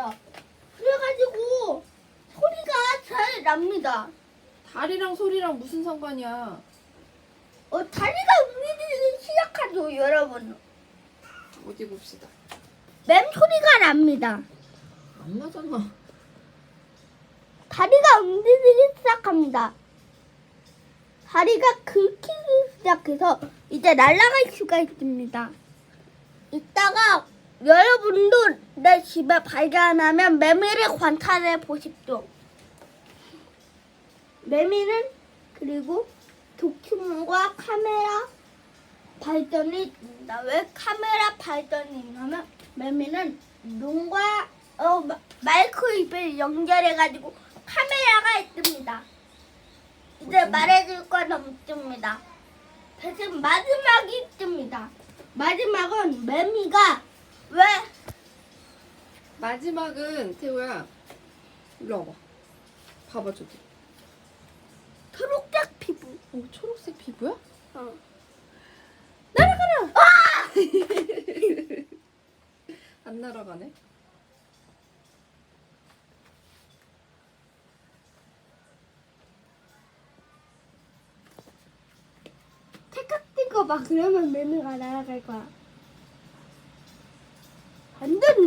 있습니다. 그래가지고 소리가 잘 납니다. 다리랑 소리랑 무슨 상관이야? 어, 다리가 움직이기 시작하죠, 여러분. 어디 봅시다. 맴 소리가 납니다. 안 나잖아. 다리가 움직이기 시작합니다. 다리가 긁히기 시작해서 이제 날아갈 수가 있습니다. 이따가 여러분도 내 집에 발견하면 매미를 관찰해 보십시오. 매미는 그리고 도큐문과 카메라 발전이 있습니다. 왜 카메라 발전이 있냐면 매미는 눈과 어, 마- 마이크 입을 연결해가지고 카메라가 있습니다. 이제 말해줄 건 없습니다. 대신 마지막이 있습니다. 마지막은 매미가 왜 마지막은 태우야. 일로 와봐. 봐봐 저기. 초록색 피부 어, 초록색 피부야? 어. 날아가라. 안 날아가네. 찰칵 뛰고 막 그러면 매미가 날아갈 거야. 안 된다.